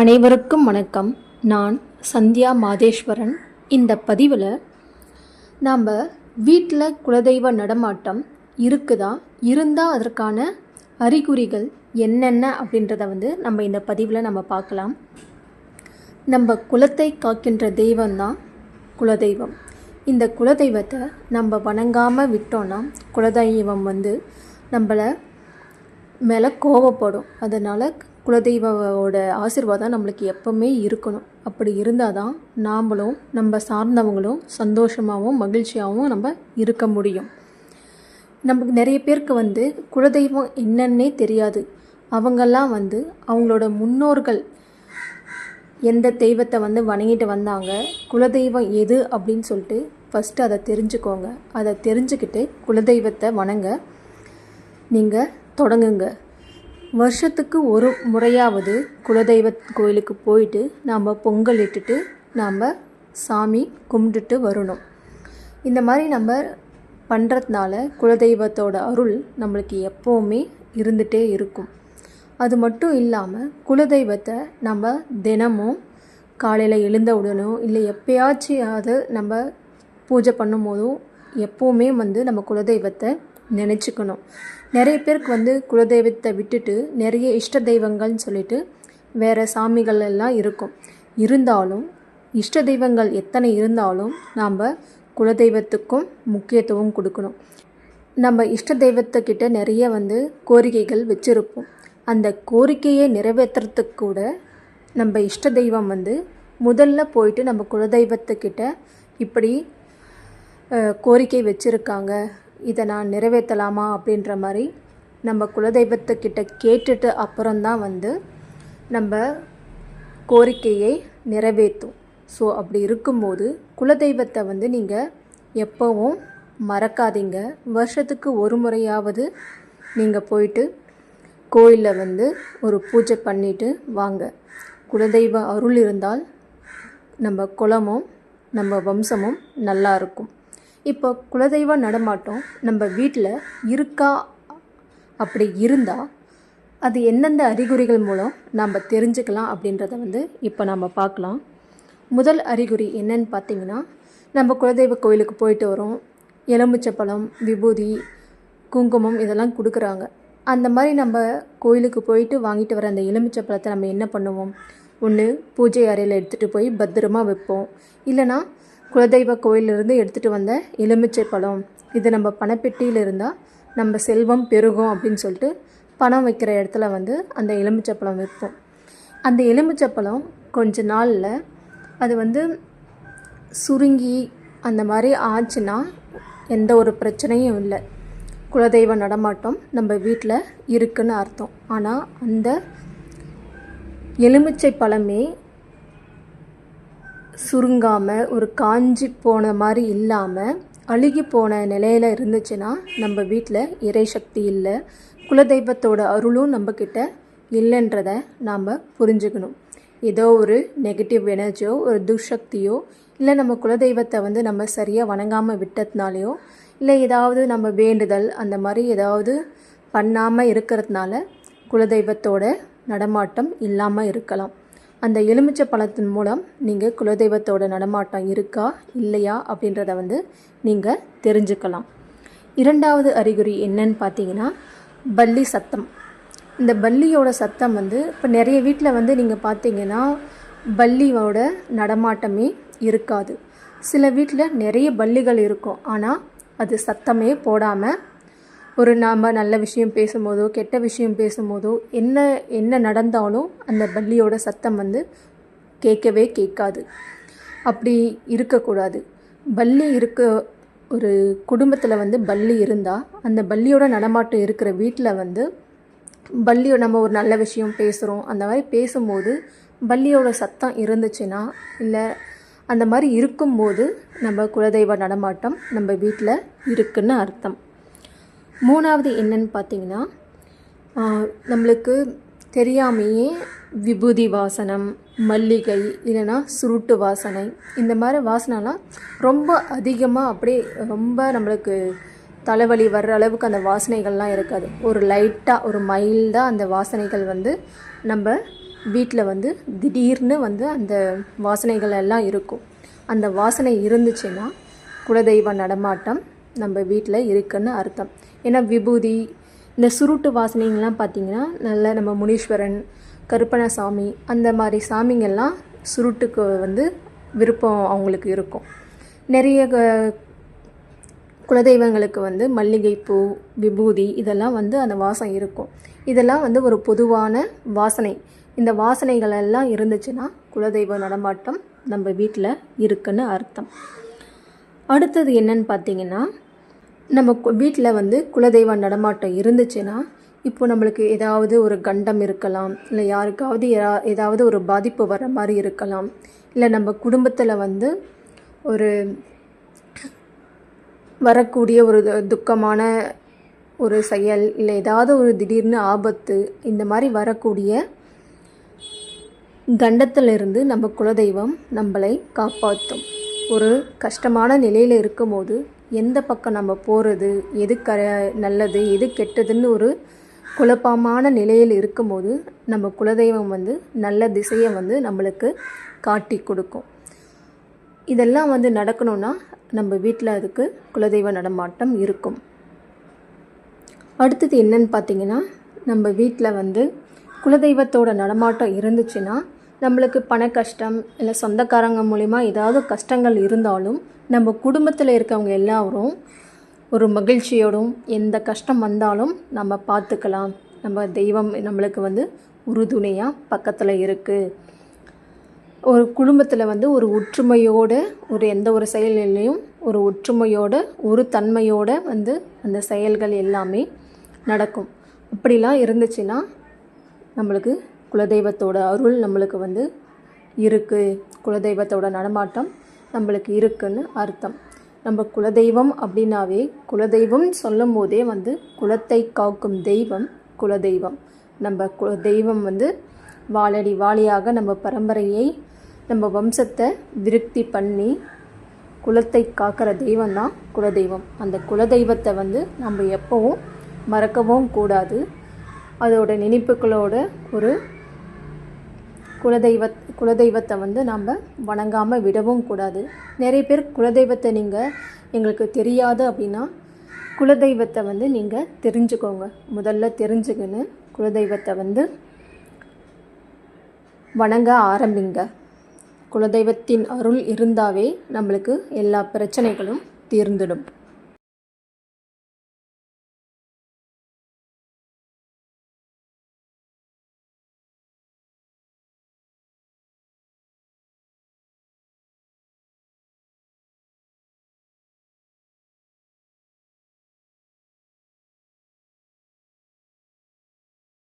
அனைவருக்கும் வணக்கம். நான் சந்தியா மாதேஸ்வரன். இந்த பதிவில் நாம் வீட்டில் குலதெய்வ நடமாட்டம் இருக்குதா? இருந்தால் அதற்கான அறிகுறிகள் என்னென்ன அப்படின்றத வந்து நம்ம இந்த பதிவில் நம்ம பார்க்கலாம். நம்ம குலத்தை காக்கின்ற தெய்வம்தான் குலதெய்வம். இந்த குலதெய்வத்தை நம்ம வணங்காமல் விட்டோன்னா குலதெய்வம் வந்து நம்மளை மேலே கோவப்படும். அதனால் குலதெய்வோட ஆசிர்வாதம் நம்மளுக்கு எப்பவுமே இருக்கணும். அப்படி இருந்தால் தான் நாம்களும் நம்ம சார்ந்தவங்களும் சந்தோஷமாகவும் மகிழ்ச்சியாகவும் நம்ம இருக்க முடியும். நமக்கு நிறைய பேருக்கு வந்து குலதெய்வம் என்னன்னே தெரியாது. அவங்கெல்லாம் வந்து அவங்களோட முன்னோர்கள் எந்த தெய்வத்தை வந்து வணங்கிட்டு வந்தாங்க குலதெய்வம் எது அப்படின்னு சொல்லிட்டு ஃபஸ்ட்டு அதை தெரிஞ்சுக்கோங்க. அதை தெரிஞ்சுக்கிட்டு குலதெய்வத்தை வணங்க நீங்கள் தொடங்குங்க. வருஷத்துக்கு ஒரு முறையாவது குலதெய்வ கோயிலுக்கு போயிட்டு நாம் பொங்கல் இட்டுட்டு நாம் சாமி கும்பிட்டுட்டு வரணும். இந்த மாதிரி நம்ம பண்ணுறதுனால குலதெய்வத்தோட அருள் நம்மளுக்கு எப்போவுமே இருந்துகிட்டே இருக்கும். அது மட்டும் இல்லாமல் குலதெய்வத்தை நம்ம தினமும் காலையில் எழுந்த இல்லை எப்பயாச்சும் நம்ம பூஜை பண்ணும் போதும் எப்போவுமே வந்து நம்ம குலதெய்வத்தை நினச்சிக்கணும். நிறைய பேருக்கு வந்து குலதெய்வத்தை விட்டுட்டு நிறைய இஷ்ட தெய்வங்கள்னு சொல்லிட்டு வேறு சாமிகள் எல்லாம் இருக்கும். இருந்தாலும் இஷ்ட தெய்வங்கள் எத்தனை இருந்தாலும் நாம் குலதெய்வத்துக்கும் முக்கியத்துவம் கொடுக்கணும். நம்ம இஷ்ட தெய்வத்துக்கிட்ட நிறைய வந்து கோரிக்கைகள் வச்சுருப்போம். அந்த கோரிக்கையை நிறைவேற்றுறதுக்கு கூட நம்ம இஷ்ட தெய்வம் வந்து முதல்ல போயிட்டு நம்ம குலதெய்வத்துக்கிட்ட இப்படி கோரிக்கை வச்சுருக்காங்க. இதை நான் நிறைவேற்றலாமா அப்படின்ற மாதிரி நம்ம குலதெய்வத்துக்கிட்ட கேட்டுட்டு அப்புறம்தான் வந்து நம்ம கோரிக்கையை நிறைவேற்றும். ஸோ அப்படி இருக்கும்போது குலதெய்வத்தை வந்து நீங்கள் எப்போவும் மறக்காதீங்க. வருஷத்துக்கு ஒரு முறையாவது நீங்கள் போயிட்டு கோயிலில் வந்து ஒரு பூஜை பண்ணிட்டு வாங்க. குலதெய்வ அருள் இருந்தால் நம்ம குலமும் நம்ம வம்சமும் நல்லா இருக்கும். இப்போ குலதெய்வ நடமாட்டம் நம்ம வீட்டில் இருக்கா? அப்படி இருந்தால் அது எந்தெந்த அறிகுறிகள் மூலம் நம்ம தெரிஞ்சுக்கலாம் அப்படின்றத வந்து இப்போ நம்ம பார்க்கலாம். முதல் அறிகுறி என்னன்னு பார்த்தீங்கன்னா நம்ம குலதெய்வ கோயிலுக்கு போயிட்டு வரோம். எலுமிச்சப்பழம் விபூதி குங்குமம் இதெல்லாம் கொடுக்குறாங்க. அந்த மாதிரி நம்ம கோயிலுக்கு போயிட்டு வாங்கிட்டு வர அந்த எலுமிச்சப்பழத்தை நம்ம என்ன பண்ணுவோம்? ஒன்று பூஜை அறையில் எடுத்துகிட்டு போய் பத்திரமா வைப்போம். இல்லைனா குலதெய்வ கோயிலிருந்து எடுத்துகிட்டு வந்த எலுமிச்சை பழம். இது நம்ம பணப்பெட்டியில் இருந்தால் நம்ம செல்வம் பெருகும் அப்படின்னு சொல்லிட்டு பணம் வைக்கிற இடத்துல வந்து அந்த எலுமிச்சை பழம் வைப்போம் அந்த எலுமிச்சை பழம் கொஞ்ச நாளில் அது வந்து சுருங்கி அந்த மாதிரி ஆச்சுன்னா எந்த ஒரு பிரச்சனையும் இல்லை. குலதெய்வ நடமாட்டம் நம்ம வீட்டில் இருக்குன்னு அர்த்தம். ஆனால் அந்த எலுமிச்சை பழமே சுருங்காமல் ஒரு காஞ்சி போன மாதிரி இல்லாமல் அழுகி போன நிலையில் இருந்துச்சுன்னா நம்ம வீட்டில் இறை சக்தி இல்லை குலதெய்வத்தோட அருளும் நம்மக்கிட்ட இல்லைன்றத நாம் புரிஞ்சுக்கணும். ஏதோ ஒரு நெகட்டிவ் எனர்ஜியோ ஒரு துர்சக்தியோ இல்லை நம்ம குலதெய்வத்தை வந்து நம்ம சரியாக வணங்காமல் விட்டதுனாலையோ இல்லை ஏதாவது நம்ம வேண்டுதல் அந்த மாதிரி ஏதாவது பண்ணாமல் இருக்கிறதுனால குலதெய்வத்தோட நடமாட்டம் இல்லாமல் இருக்கலாம். அந்த எலுமிச்சை பழத்தின் மூலம் நீங்கள் குலதெய்வத்தோட நடமாட்டம் இருக்கா இல்லையா அப்படின்றத வந்து நீங்கள் தெரிஞ்சுக்கலாம். இரண்டாவது அறிகுறி என்னன்னு பார்த்தீங்கன்னா பல்லி சத்தம். இந்த பல்லியோட சத்தம் வந்து இப்போ நிறைய வீட்டில் வந்து நீங்கள் பார்த்தீங்கன்னா பல்லியோட நடமாட்டமே இருக்காது. சில வீட்டில் நிறைய பல்லிகள் இருக்கும் ஆனால் அது சத்தமே போடாமல் ஒரு நாம் நல்ல விஷயம் பேசும்போதோ கெட்ட விஷயம் பேசும்போதோ என்ன என்ன நடந்தாலும் அந்த பள்ளியோட சத்தம் வந்து கேட்கவே கேட்காது. அப்படி இருக்கக்கூடாது. பள்ளி இருக்க ஒரு குடும்பத்தில் வந்து பள்ளி இருந்தால் அந்த பள்ளியோட நடமாட்டம் இருக்கிற வீட்டில் வந்து பள்ளியோ நம்ம ஒரு நல்ல விஷயம் பேசுகிறோம் அந்த மாதிரி பேசும்போது பள்ளியோட சத்தம் இருந்துச்சுன்னா இல்லை அந்த மாதிரி இருக்கும்போது நம்ம குலதெய்வ நடமாட்டம் நம்ம வீட்டில் இருக்குன்னு அர்த்தம். மூணாவது என்னன்னு பார்த்தீங்கன்னா நம்மளுக்கு தெரியாமையே விபூதி வாசனம் மல்லிகை இல்லைன்னா சுருட்டு வாசனை இந்த மாதிரி வாசனைலாம் ரொம்ப அதிகமாக அப்படியே ரொம்ப நம்மளுக்கு தலைவலி வர்ற அளவுக்கு அந்த வாசனைகள்லாம் இருக்காது. ஒரு லைட்டாக ஒரு மைல்டாக அந்த வாசனைகள் வந்து நம்ம வீட்டில் வந்து திடீர்னு வந்து அந்த வாசனைகள் எல்லாம் இருக்கும். அந்த வாசனை இருந்துச்சுன்னா குலதெய்வ நடமாட்டம் நம்ம வீட்டில் இருக்குன்னு அர்த்தம். ஏன்னா விபூதி இந்த சுருட்டு வாசனைங்கள்லாம் பார்த்திங்கன்னா நல்ல நம்ம முனீஸ்வரன் கருப்பணசாமி அந்த மாதிரி சாமிங்கெல்லாம் சுருட்டுக்கு வந்து விருப்பம் அவங்களுக்கு இருக்கும். நிறைய க- குலதெய்வங்களுக்கு வந்து மல்லிகைப்பூ விபூதி இதெல்லாம் வந்து அந்த வாசம் இருக்கும். இதெல்லாம் வந்து ஒரு பொதுவான வாசனை. இந்த வாசனைகள் எல்லாம் இருந்துச்சுன்னா குலதெய்வ நடமாட்டம் நம்ம வீட்டில் இருக்குன்னு அர்த்தம். அடுத்தது என்னன்னு பார்த்தீங்கன்னா நம்ம வீட்டில் வந்து குலதெய்வ நடமாட்டம் இருந்துச்சுன்னா இப்போ நம்மளுக்கு ஏதாவது ஒரு கண்டம் இருக்கலாம். இல்லை யாருக்காவது ஏதா- ஏதாவது ஒரு பாதிப்பு வர மாதிரி இருக்கலாம். இல்லை நம்ம குடும்பத்தில் வந்து ஒரு வரக்கூடிய ஒரு துக்கமான ஒரு செயல் இல்லை ஏதாவது ஒரு திடீர்னு ஆபத்து இந்த மாதிரி வரக்கூடிய கண்டத்திலிருந்து நம்ம குலதெய்வம் நம்மளை காப்பாற்றும். ஒரு கஷ்டமான நிலையில் இருக்கும்போது எந்த பக்கம் நம்ம போகிறது எது க நல்லது எது கெட்டதுன்னு ஒரு குழப்பமான நிலையில் இருக்கும்போது நம்ம குலதெய்வம் வந்து நல்ல திசையை வந்து நம்மளுக்கு காட்டி கொடுக்கும். இதெல்லாம் வந்து நடக்கணும்னா நம்ம வீட்டில் அதுக்கு குலதெய்வ நடமாட்டம் இருக்கும். அடுத்தது என்னன்னு பார்த்தீங்கன்னா நம்ம வீட்டில் வந்து குலதெய்வத்தோட நடமாட்டம் இருந்துச்சுன்னா நம்மளுக்கு பண கஷ்டம் இல்லை சொந்தக்காரங்க மூலிமா ஏதாவது கஷ்டங்கள் இருந்தாலும் நம்ம குடும்பத்தில் இருக்கவங்க எல்லாரும் ஒரு மகிழ்ச்சியோடும் எந்த கஷ்டம் வந்தாலும் நம்ம பார்த்துக்கலாம். நம்ம தெய்வம் நம்மளுக்கு வந்து உறுதுணையாக பக்கத்தில் இருக்குது ஒரு குடும்பத்தில் வந்து ஒரு ஒற்றுமையோடு ஒரு எந்த ஒரு செயலிலையும் ஒரு ஒற்றுமையோட ஒரு தன்மையோட வந்து அந்த செயல்கள் எல்லாமே நடக்கும். அப்படிலாம் இருந்துச்சுன்னா நம்மளுக்கு குலதெய்வத்தோட அருள் நம்மளுக்கு வந்து இருக்குது குலதெய்வத்தோட நடமாட்டம் நம்மளுக்கு இருக்குன்னு அர்த்தம். நம்ம குலதெய்வம் அப்படின்னாவே குலதெய்வம் சொல்லும் போதே வந்து குலத்தை காக்கும் தெய்வம் குலதெய்வம். நம்ம குல தெய்வம் வந்து வாழடி வாழியாக நம்ம பரம்பரையை நம்ம வம்சத்தை விருத்தி பண்ணி குலத்தை காக்கிற தெய்வம் தான் குலதெய்வம். அந்த குலதெய்வத்தை வந்து நம்ம எப்போவும் மறக்கவும் கூடாது. அதோட நினைப்புகளோட ஒரு குலதெய்வ குலதெய்வத்தை வந்து நாம் வணங்காமல் விடவும் கூடாது. நிறைய பேர் குலதெய்வத்தை நீங்கள் எங்களுக்கு தெரியாது அப்படின்னா குலதெய்வத்தை வந்து நீங்கள் தெரிஞ்சுக்கோங்க. முதல்ல தெரிஞ்சுக்கின்னு குலதெய்வத்தை வந்து வணங்க ஆரம்பிங்க. குலதெய்வத்தின் அருள் இருந்தாவே நம்மளுக்கு எல்லா பிரச்சனைகளும் தீர்ந்துடும்.